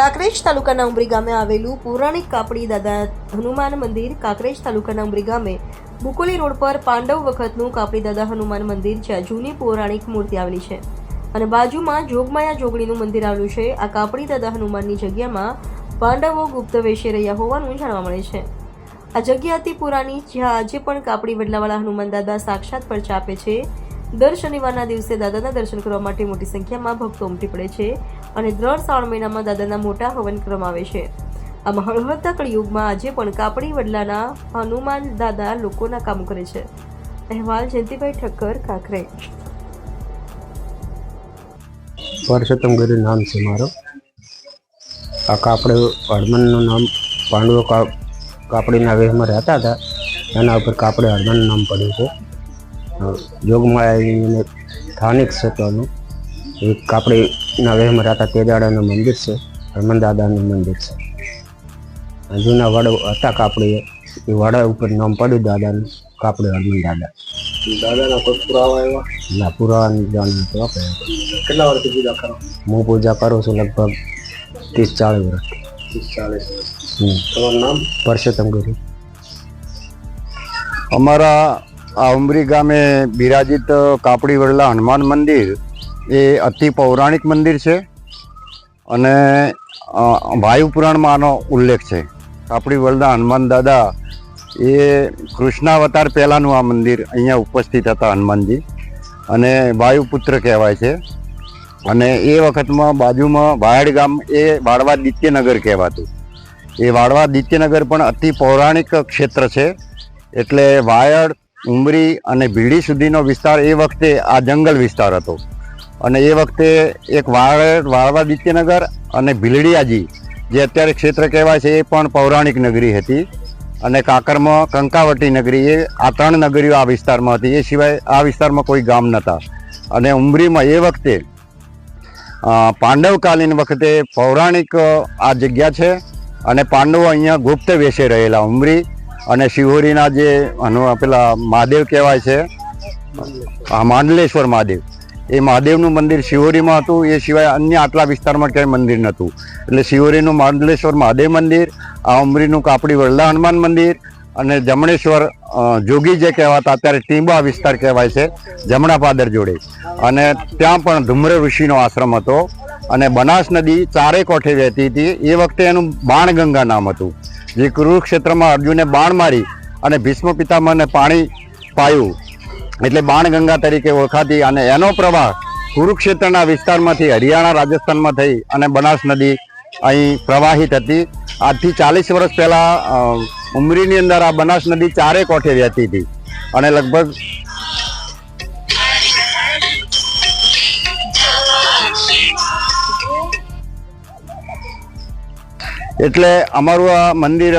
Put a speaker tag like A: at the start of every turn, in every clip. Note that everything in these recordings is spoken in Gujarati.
A: કાંકરેજ તાલુકાના ઉમરી ગામે આવેલું પૌરાણિક કાપડી દાદા હનુમાન મંદિર કાંકરેજ તાલુકાના ઉમરી ગામે બુકોલી રોડ પર પાંડવ વખતનું કાપડી દાદા હનુમાન મંદિર જ્યાં જૂની પૌરાણિક મૂર્તિ આવેલી છે. અને બાજુમાં જોગમાયા જોગણીનું મંદિર આવેલું છે. આ કાપડી દાદા હનુમાનની જગ્યામાં પાંડવો ગુપ્ત વેશે રહ્યા હોવાનું જાણવા મળે છે. આ જગ્યા અતિ પુરાણી જ્યાં આજે પણ કાપડી વડલાવાળા હનુમાન દાદા સાક્ષાત પર ચાપે છે. દર શનિવારના દિવસે દાદાના દર્શન કરવા માટે મોટી સંખ્યામાં ભક્તો ઉમટી પડે છે અને દર શ્રાવણ મહિનામાં દાદાના મોટા હવન કરવામાં આવે છે. આમાં હળહળતા કળિયુગમાં આજે પણ કાપડી વડલાના હનુમાન દાદા લોકોના કામ કરે છે. અહેવાલ જયંતિભાઈ ઠક્કર કાકરે
B: પરસોત્તમ ગુરુ નામ છે મારું. આ કાપડ હળમનનું નામ, પાંડવો કાપડીના વેહમાં રહેતા હતા, એના ઉપર કાપડે હળમનનું નામ પડ્યું છે જોગમાયા સ્થાનિક છે એક કાપડીના વેહમાં રહેતા તેદાડાનું મંદિર છે હળમન દાદાનું મંદિર છે. જૂના વડ હતા કાપડી એ વડા ઉપર નામ પડ્યું દાદાનું કાપડી હળમન દાદા
C: દાદાના કોઈ પુરાવા એવા
B: ના પુરાવાની જાણ તો આપણે
C: કેટલા વર્ષથી પૂજા કરો?
B: હું પૂજા કરું છું લગભગ ત્રીસ ચાલીસ વર્ષ
C: ત્રીસ ચાલીસ વર્ષ.
B: હમ.
C: તમારું નામ?
B: પરસોત્તમ ગુરુ.
D: અમારા આ ઉમરી ગામે બિરાજિત કાપડી વડલા હનુમાન મંદિર એ અતિ પૌરાણિક મંદિર છે અને વાયુપુરાણમાં વાયુ પુરાણમાં આનો ઉલ્લેખ છે. કાપડી વડલા હનુમાન દાદા એ કૃષ્ણાવતાર પહેલાંનું આ મંદિર અહીંયા ઉપસ્થિત હતા હનુમાનજી અને વાયુપુત્ર કહેવાય છે. અને એ વખતમાં બાજુમાં વાયડ ગામ એ વાળવા દિત્યનગર કહેવાતું. એ વાળવા દિત્યનગર પણ અતિ પૌરાણિક ક્ષેત્ર છે. એટલે વાયડ ઉમરી અને ભીડી સુધીનો વિસ્તાર એ વખતે આ જંગલ વિસ્તાર હતો. અને એ વખતે એક વાળ, વાળવા દિત્યનગર અને ભીલડિયાજી, જે અત્યારે ક્ષેત્ર કહેવાય છે, એ પણ પૌરાણિક નગરી હતી. અને કાકરમાં કંકાવટી નગરી એ, આ ત્રણ નગરીઓ આ વિસ્તારમાં હતી. એ સિવાય આ વિસ્તારમાં કોઈ ગામ નહોતા. અને ઉમરીમાં એ વખતે પાંડવકાલીન વખતે પૌરાણિક આ જગ્યા છે. અને પાંડવો અહીંયા ગુપ્ત વેશે રહેલા. ઉમરી અને શિહોરીના જે પેલા મહાદેવ કહેવાય છે, આ માંડલેશ્વર મહાદેવ. એ મહાદેવનું મંદિર શિહોરીમાં હતું, એ સિવાય અન્ય આટલા વિસ્તારમાં ક્યાંય મંદિર નહોતું. એટલે શિહોરીનું માંડલેશ્વર મહાદેવ મંદિર, આ ઉમરીનું કાપડી વડલા હનુમાન મંદિર અને જમણેશ્વર જોગી જે કહેવાતા અત્યારે ટીંબા વિસ્તાર કહેવાય છે, જમણા પાદર જોડે. અને ત્યાં પણ ધુમ્ર ઋષિનો આશ્રમ હતો. અને બનાસ નદી ચારે કોઠે વહેતી હતી. એ વખતે એનું બાણગંગા નામ હતું. જે કુરુક્ષેત્રમાં અર્જુને બાણ મારી અને ભીષ્મ પિતામહને પાણી પાયું. એટલે બાણગંગા તરીકે ઓળખાતી અને એનો પ્રવાહ કુરુક્ષેત્રના વિસ્તારમાંથી હરિયાણા રાજસ્થાનમાં થઈ અને બનાસ નદી અહીં પ્રવાહિત હતી. આજથી ચાલીસ વર્ષ પહેલાં ઉમરીની અંદર આ બનાસ નદી ચારે કોઠે વહેતી હતી અને લગભગ એટલે અમારું આ મંદિર,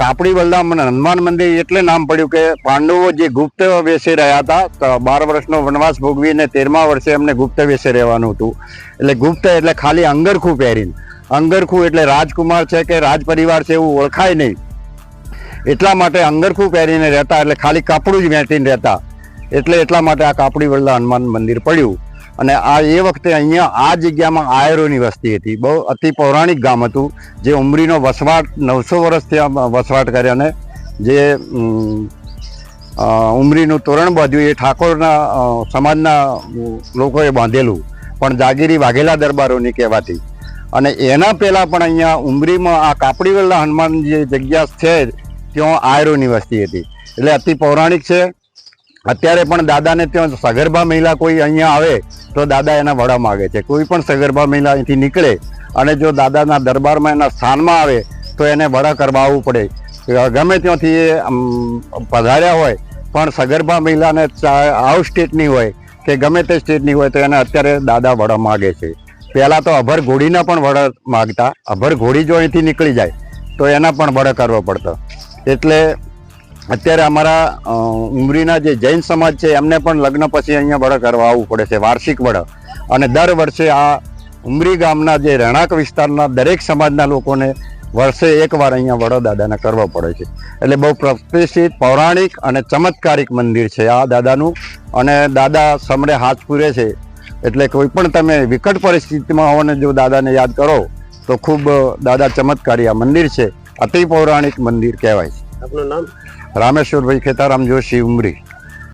D: કાપડી વલ્લા મને હનુમાન મંદિર એટલે નામ પડ્યું કે પાંડવો જે ગુપ્ત વેસે રહ્યા હતા બાર વર્ષનો વનવાસ ભોગવીને તેરમા વર્ષે એમને ગુપ્ત વેસે રહેવાનું હતું. એટલે ગુપ્ત એટલે ખાલી અંગરખું પહેરીને. અંગરખું એટલે રાજકુમાર છે કે રાજ પરિવાર છે એવું ઓળખાય નહીં. એટલા માટે અંગરખું પહેરીને રહેતા, એટલે ખાલી કાપડું જ વેંટીને રહેતા. એટલે એટલા માટે આ કાપડી વલ્લા હનુમાન મંદિર પડ્યું. અને આ એ વખતે અહીંયા આ જગ્યામાં આયરોની વસ્તી હતી. બહુ અતિ પૌરાણિક ગામ હતું જે ઉમરીનો વસવાટ નવસો વર્ષથી આ વસવાટ કર્યો અને જે ઉમ, ઉમરીનું તોરણ બાંધ્યું એ ઠાકોરના સમાજના લોકોએ બાંધેલું. પણ જાગીરી વાઘેલા દરબારોની કહેવાતી. અને એના પહેલાં પણ અહીંયા ઉમરીમાં આ કાપડીવેલા હનુમાન જે જગ્યા છે ત્યાં આયરોની વસ્તી હતી. એટલે અતિ પૌરાણિક છે. અત્યારે પણ દાદાને ત્યાં સગર્ભા મહિલા કોઈ અહીંયા આવે તો દાદા એના વડા માગે છે. કોઈ પણ સગર્ભા મહિલા અહીંથી નીકળે અને જો દાદાના દરબારમાં એના સ્થાનમાં આવે તો એને વડા કરવા આવવું પડે. ગમે ત્યાંથી એ પધાર્યા હોય પણ સગર્ભા મહિલાને આઉટ સ્ટેટની હોય કે ગમે તે સ્ટેટની હોય તો એને અત્યારે દાદા વડા માગે છે. પહેલાં તો અભર ઘોડીના પણ વડા માગતા. અભર ઘોડી જો અહીંથી નીકળી જાય તો એના પણ વડા કરવો પડતો. એટલે અત્યારે અમારા ઉમરીના જે જૈન સમાજ છે, એમને પણ લગ્ન પછી અહીંયા વડ કરવા આવવું પડે છે, વાર્ષિક વડ. અને દર વર્ષે આ ઉમરી ગામના જે રહેણાંક વિસ્તારના દરેક સમાજના લોકોને વર્ષે એકવાર અહીંયા વડો દાદાને કરવો પડે છે. એટલે બહુ પ્રતિષ્ઠિત, પૌરાણિક અને ચમત્કારિક મંદિર છે આ દાદાનું. અને દાદા સમડે હાથ પૂરે છે. એટલે કોઈ પણ તમે વિકટ પરિસ્થિતિમાં હોવાને જો દાદાને યાદ કરો, તો ખૂબ દાદા ચમત્કારી આ મંદિર છે. અતિ પૌરાણિક મંદિર કહેવાય છે.
C: આપનું નામ?
D: રામેશ્વરભાઈ ખેતારામ જોશી ઉમરી.